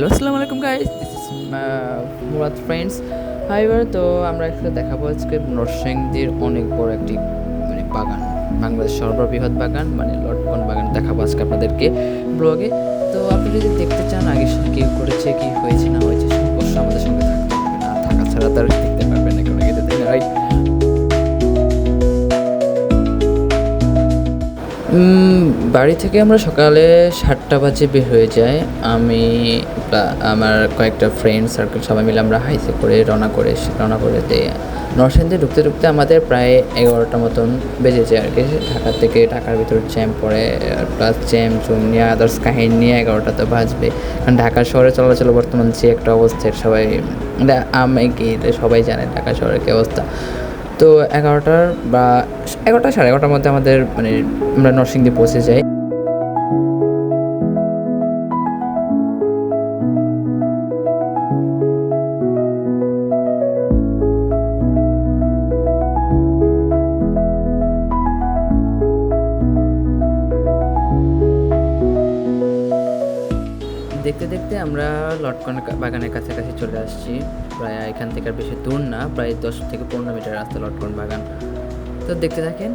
Hello আসসালামু আলাইকুম guys Murad friends হাইবার তো আমরা একসাথে দেখাবো আজকে নরসিংদীর অনেক বড় একটি মানে বাগান, বাংলাদেশ সর্ববৃহৎ বাগান মানে লটকন বাগান দেখাবো আজকে আপনাদেরকে ব্লগে। তো আপনি যদি দেখতে চান আগে কি করেছে, কি হয়েছে, না হয়েছে অবশ্যই আমাদের সঙ্গে থাকতে হবে। না থাকা ছাড়া তার দেখতে পারবেন বাড়ি থেকে আমরা সকালে সাতটা বাজে বের হয়ে যাই। আমি আমার কয়েকটা ফ্রেন্ড সার্কেল সবাই মিলে আমরা হাইসে করে রওনা করে রওনা করে দিই নরসিংদী ঢুকতে ঢুকতে আমাদের প্রায় এগারোটা মতন বেজে যায় আর কি ঢাকা থেকে ঢাকার ভিতর জ্যাম পড়ে প্লাস জ্যাম জুম নিয়ে আদার্স কাহিনী নিয়ে এগারোটা তো বাজবে। কারণ ঢাকা শহরে চলাচল বর্তমান যে একটা অবস্থায় সবাই আমি কি সবাই জানে ঢাকা শহরের কী অবস্থা। তো এগারোটার বা এগারোটা সাড়ে এগারোটার মধ্যে আমাদের মানে আমরা নরসিংদী পৌঁছে যাই। দেখতে দেখতে আমরা লটকন বাগানের কাছাকাছি চলে আসছি। প্রায় এখান থেকে আর বেশি দূর না, প্রায় দশ থেকে পনেরো মিটার রাস্তা লটকন বাগান। তো দেখতে থাকেন।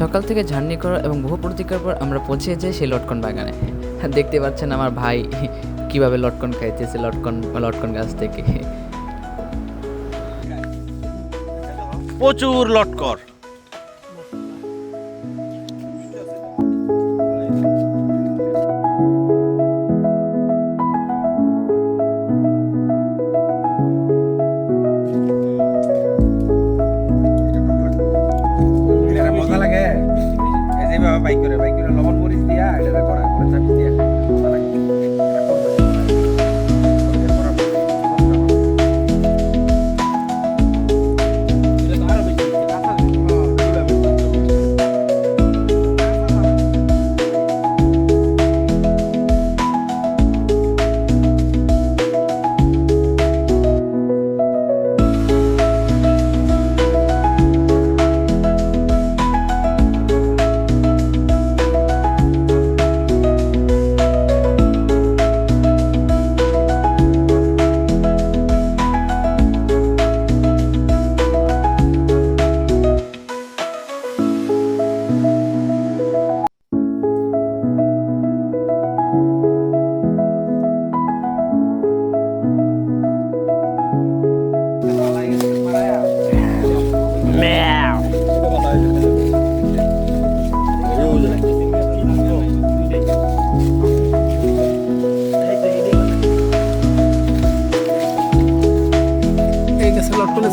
সকাল থেকে জার্নি করা এবং বহু প্রতীক্ষার পর আমরা পৌঁছে যাই সেই লটকন বাগানে। দেখতে পাচ্ছেন আমার ভাই। কীভাবে লটকন খাইতেছে লটকন লটকন গাছ থেকে? প্রচুর লটকর। এটা মজা লাগে। যে বাইক করে বাইক করে লবণ মরিচ দিয়া এটা করা করে চাপি দিয়া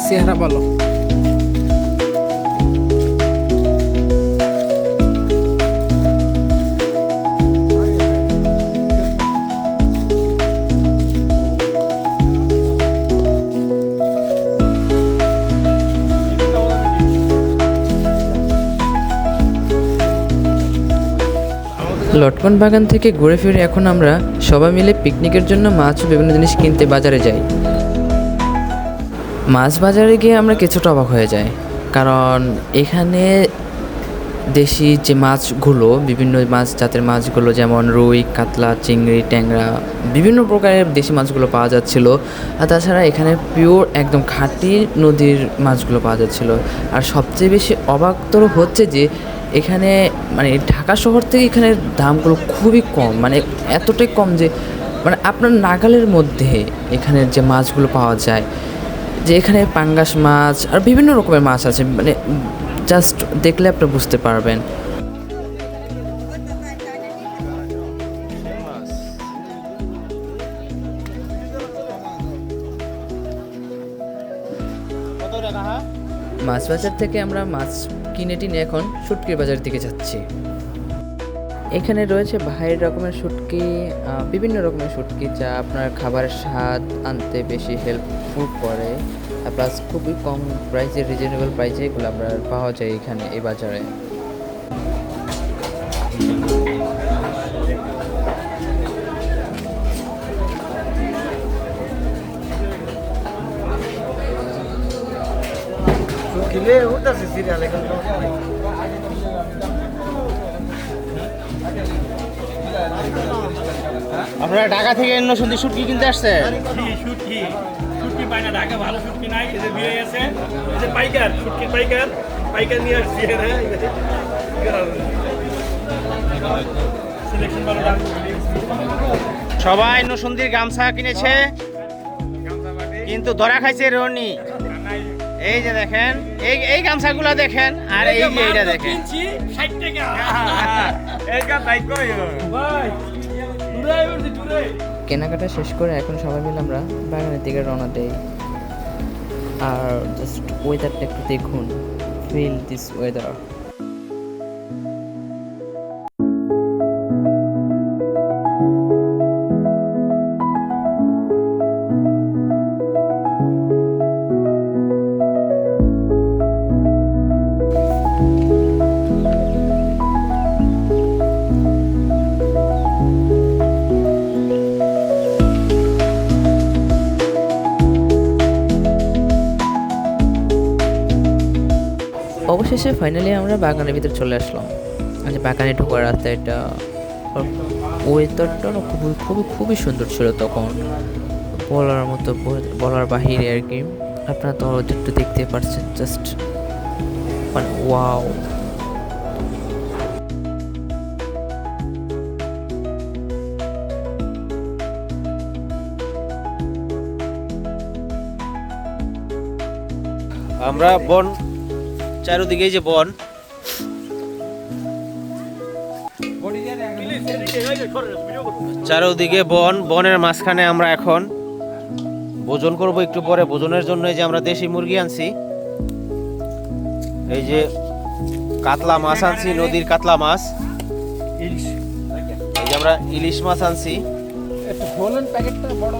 চেহারা ভালো লটকন বাগান থেকে ঘুরে ফিরে এখন আমরা সবাই মিলে পিকনিকের জন্য মাছ ও বিভিন্ন জিনিস কিনতে বাজারে যাই। মাছ বাজারে গিয়ে আমরা কিছুটা অবাক হয়ে যাই। কারণ এখানে দেশি যে মাছগুলো, বিভিন্ন মাছ, জাতের মাছগুলো যেমন রুই, কাতলা, চিংড়ি, ট্যাংরা, বিভিন্ন প্রকারের দেশি মাছগুলো পাওয়া যাচ্ছিল। আর তাছাড়া এখানে পিওর একদম খাঁটি নদীর মাছগুলো পাওয়া যাচ্ছিল। আর সবচেয়ে বেশি অবাকতর হচ্ছে যে এখানে মানে ঢাকা শহর থেকে এখানে দামগুলো খুবই কম। মানে এতটাই কম যে মানে আপনার নাগালের মধ্যে এখানের যে মাছগুলো পাওয়া যায়। যে এখানে পাঙ্গাস মাছ আর বিভিন্ন রকমের মাছ আছে মানে জাস্ট দেখলে আপনি বুঝতে পারবেন। মাছ বাজার থেকে আমরা মাছ কিনে টিনে এখন শুটকির বাজার দিকে যাচ্ছি। এখানে রয়েছে বাহির রকমের শুটকি বিভিন্ন রকমের শুটকি যা আপনার খাবারের স্বাদ আনতে বেশি হেল্পফুল করে। প্লাস খুবই কম প্রাইসে রিজনেবল প্রাইসে এগুলো আপনার পাওয়া যায় এখানে, এই বাজারে। কিলে উঠতেছে সিরিয়াল এখন। আপনারা ঢাকা থেকে শুটকি কিনতে আসছেন কি শুটকি শুটকি পাই না ঢাকা ভালো শুটকি নাই। এই যে বিয়ে আছে এই যে পাইকার শুটকি পাইকার। পাইকার নিয়ে আসছি সবাই নসুন্দির গামছা কিনেছে। কিন্তু ধরা খাইছে রনি। এই যে দেখেন এই এই গামছাগুলো দেখেন আর এই যে এইটা দেখেন। কিনছি 60 টাকা। এই কাজ বাইক করে ভাই দূরে উঠছি দূরে। কেনাকাটা শেষ করে এখন সবাই মিলে আমরা বাগানের দিকে রওনা দেই। আর জাস্ট ওয়েদারটা একটু দেখুন ফিল দিস ওয়েদার অবশেষে ফাইনালি আমরা বাগানের ভিতরে চলে আসলাম। যে বাগানে ঢোকার রাস্তা এটা ওয়েদারটা খুবই খুবই খুবই সুন্দর ছিল তখন। বলার মতো বলার বাহিরে আর কি। আপনারা তো একটু দেখতে পারছেন জাস্ট মানে ওয়াও আমরা বন চারিদিকে এই যে বন। চারিদিকে বন বনের মাঝখানে আমরা এখন ভোজন করব একটু পরে। ভোজনের জন্য এই যে আমরা দেশি মুরগি আনছি। এই যে কাতলা মাছ আনছি নদীর কাতলা মাছ। এই যে আমরা ইলিশ মাছ আনছি। প্যাকেটটা বড়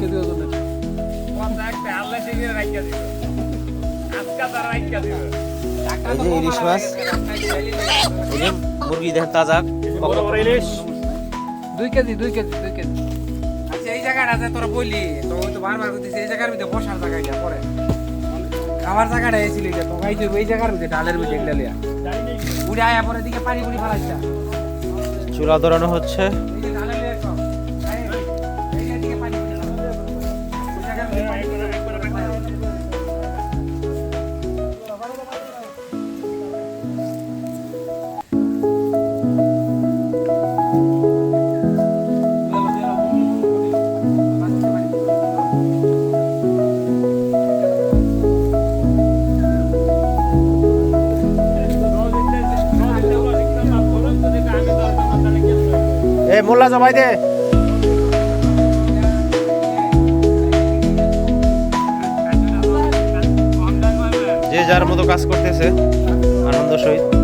কেজি ওজনের এই যে ইলিশ মাছ এই যে মুরগি দেখেন তাজা বড় বড় ইলিশ দুই কেজি দুই কেজি দুই কেজি। আচ্ছা এই জায়গাটা যে তোরা বললি তো ওই তো বারবার করতেছি এই জায়গার ভিতরে বসার জায়গাটা পরে। খাবার জায়গাটা এসেছিল যে তো গাইতে ওই জায়গার ডালের লিয়া। উড়ে আয়া পরে দিকে পানি পুরি ফালাইছা। চুলা ধরানো হচ্ছে। মোল্লা জমাই দে। যে যার মতো কাজ করতেছে আনন্দ সহিত।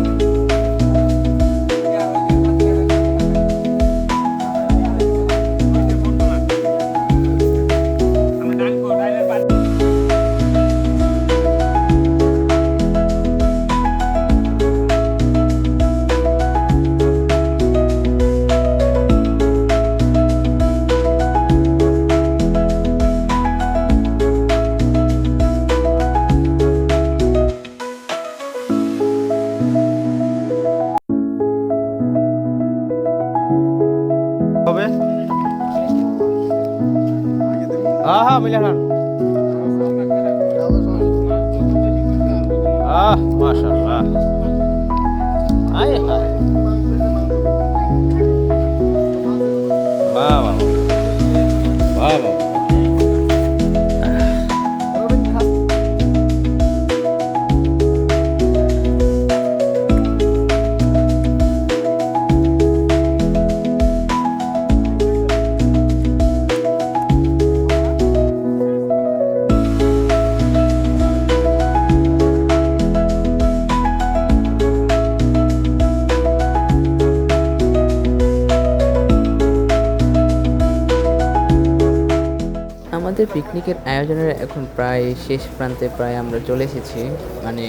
আমাদের পিকনিকের আয়োজনের এখন প্রায় শেষ প্রান্তে প্রায় আমরা চলে এসেছি। মানে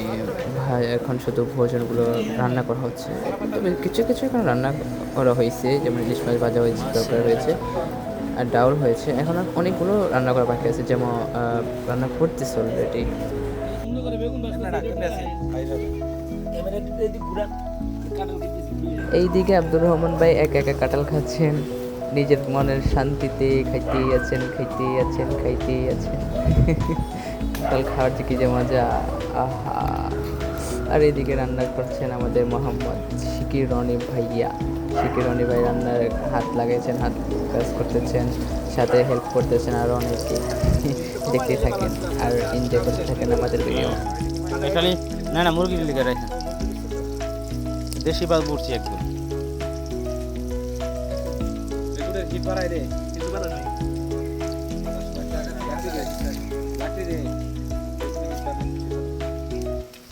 এখন শুধু ভোজনগুলো রান্না করা হচ্ছে। তবে কিছু কিছু এখন রান্না করা হয়েছে, যেমন ইলিশ মাছ ভাজা হয়েছে, তরকারি হয়েছে, আর ডাউল হয়েছে। এখন অনেকগুলো রান্না করা বাকি আছে, যেমন রান্না করতেছে অলরেডি এই দিকে আব্দুর রহমান ভাই একা একা কাঁঠাল খাচ্ছেন। নিজের মনের শান্তিতে খাইতেই আছেন খাইতেই আছেন খাইতেই আছেন। কাল খাওয়ার যে কি যে মজা, আহা। আর এদিকে রান্না করছেন আমাদের মোহাম্মদ শিকির রনি ভাইয়া। শিকির রনি ভাই রান্নার হাত লাগাইছেন, হাত কাজ করতেছেন, সাথে হেল্প করতেছেন আর অনেকে। দেখতে থাকেন আর এনজয় করতে থাকেন আমাদের ভিডিও না না লিখে রাখেন দেশি বাল পড়ছি একদম। বাড়াই দে কিছু বাড়াই নাই লাকড়ি দে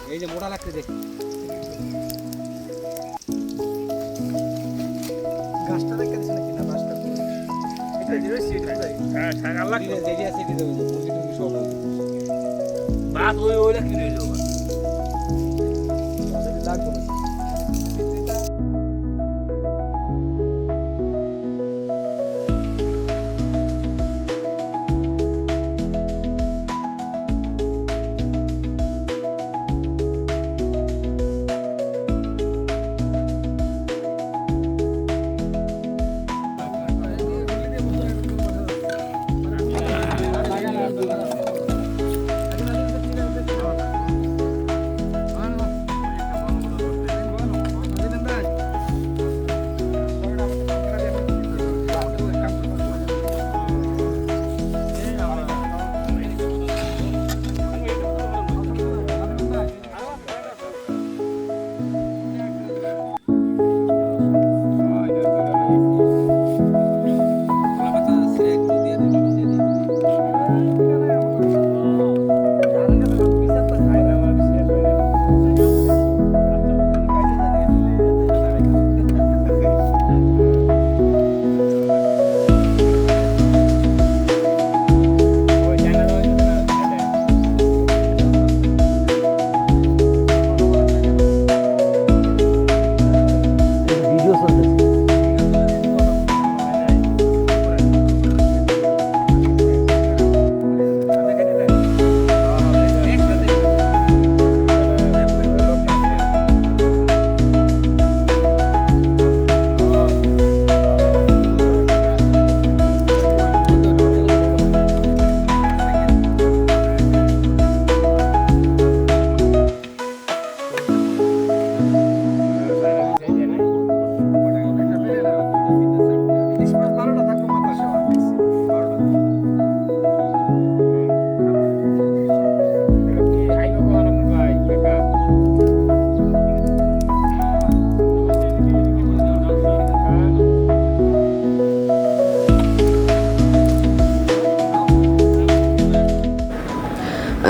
এই যে মোটা লাকড়ি দে গাছটা দেখে দিছে নাকি? না গাছটা এটা দিবে সিট হ্যাঁ দিতে হবে মুরগি টুরগি সব। হবে। বাস ওই ওইটা কিনে যাব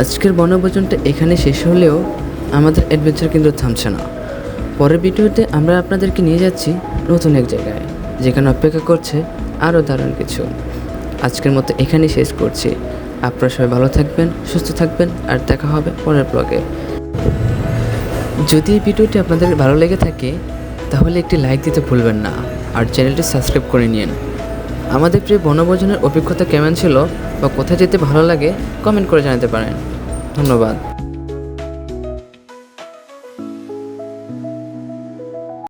আজকের বনভোজনটা এখানে শেষ হলেও আমাদের অ্যাডভেঞ্চার কিন্তু থামছে না। পরের ভিডিওতে আমরা আপনাদেরকে নিয়ে যাচ্ছি নতুন এক জায়গায়, যেখানে অপেক্ষা করছে আরও দারুণ কিছু। আজকের মতো এখানেই শেষ করছি। আপনারা সবাই ভালো থাকবেন, সুস্থ থাকবেন, আর দেখা হবে পরের ব্লগে যদি এই ভিডিওটি আপনাদের ভালো লেগে থাকে, তাহলে একটি লাইক দিতে ভুলবেন না, আর চ্যানেলটি সাবস্ক্রাইব করে নিন। আমাদের প্রিয় বনভোজনের অভিজ্ঞতা কেমন ছিল বা কোথায় যেতে ভালো লাগে কমেন্ট করে জানাতে পারেন। ধন্যবাদ।